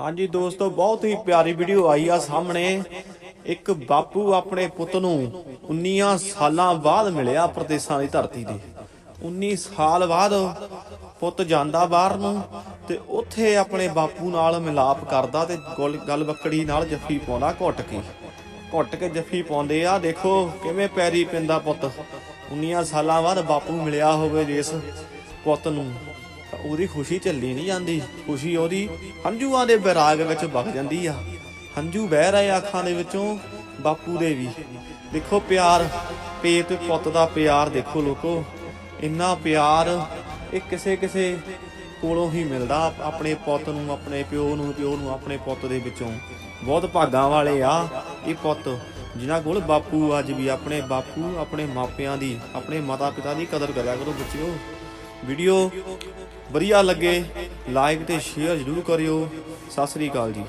ਹਾਂਜੀ ਦੋਸਤੋ, ਬਹੁਤ ਹੀ ਪਿਆਰੀ ਵੀਡੀਓ ਆਈ ਆ ਸਾਹਮਣੇ। ਇੱਕ ਬਾਪੂ ਆਪਣੇ ਪੁੱਤ ਨੂੰ 19 ਸਾਲਾਂ ਬਾਅਦ ਮਿਲਿਆ ਪ੍ਰਦੇਸ਼ਾਂ ਦੀ ਧਰਤੀ ਤੇ। 19 ਸਾਲ ਬਾਅਦ ਪੁੱਤ ਜਾਂਦਾ ਬਾਹਰ ਨੂੰ ਤੇ ਉੱਥੇ ਆਪਣੇ ਬਾਪੂ ਨਾਲ ਮਿਲਾਪ ਕਰਦਾ ਤੇ ਗੁਲ- ਗੱਲ ਬੱਕੜੀ ਨਾਲ ਜੱਫੀ ਪਾਉਂਦਾ ਘੁੱਟ ਕੇ। ਘੁੱਟ ਕੇ ਜੱਫੀ ਪਾਉਂਦੇ ਆ। ਦੇਖੋ ਕਿਵੇਂ ਪੈਰੀ ਪੈਂਦਾ ਪੁੱਤ। 19 ਸਾਲਾਂ ਬਾਅਦ ਬਾਪੂ ਮਿਲਿਆ ਹੋਵੇ ਜਿਸ ਪੁੱਤ ਨੂੰ। ਤਾਂ ਉਹਦੀ ਖੁਸ਼ੀ ਝੱਲੀ ਨਹੀਂ ਜਾਂਦੀ। ਖੁਸ਼ੀ ਉਹਦੀ ਹੰਝੂਆਂ ਦੇ ਬੈਰਾਗ ਵਿੱਚ ਵਗ ਜਾਂਦੀ ਆ। ਹੰਝੂ ਵਹਿ ਰਹੇ ਅੱਖਾਂ ਦੇ ਵਿੱਚੋਂ ਬਾਪੂ ਦੇ ਵੀ। ਦੇਖੋ ਪਿਆਰ ਪੇ ਤੇ ਪੁੱਤ ਦਾ ਪਿਆਰ ਦੇਖੋ ਲੋਕੋ। ਇੰਨਾ ਪਿਆਰ ਇਹ ਕਿਸੇ ਕਿਸੇ ਕੋਲੋਂ ਹੀ ਮਿਲਦਾ ਆਪਣੇ ਪੁੱਤ ਨੂੰ, ਆਪਣੇ ਪਿਓ ਨੂੰ ਪਿਓ ਨੂੰ ਆਪਣੇ ਪੁੱਤ ਦੇ ਵਿੱਚੋਂ। ਬਹੁਤ ਭਾਗਾਂ ਵਾਲੇ ਆ ਇਹ ਪੁੱਤ, ਜਿਨ੍ਹਾਂ ਕੋਲ ਬਾਪੂ ਅੱਜ ਵੀ ਆਪਣੇ ਬਾਪੂ, ਆਪਣੇ ਮਾਪਿਆਂ ਦੀ, ਆਪਣੇ ਮਾਤਾ ਪਿਤਾ ਦੀ ਕਦਰ ਕਰਿਆ ਕਰੋ ਬੱਚਿਓ। ਵੀਡੀਓ ਵਧੀਆ ਲੱਗੇ ਲਾਈਕ ਤੇ ਸ਼ੇਅਰ ਜ਼ਰੂਰ ਕਰਿਓ। ਸਤਿ ਸ੍ਰੀ ਅਕਾਲ ਜੀ।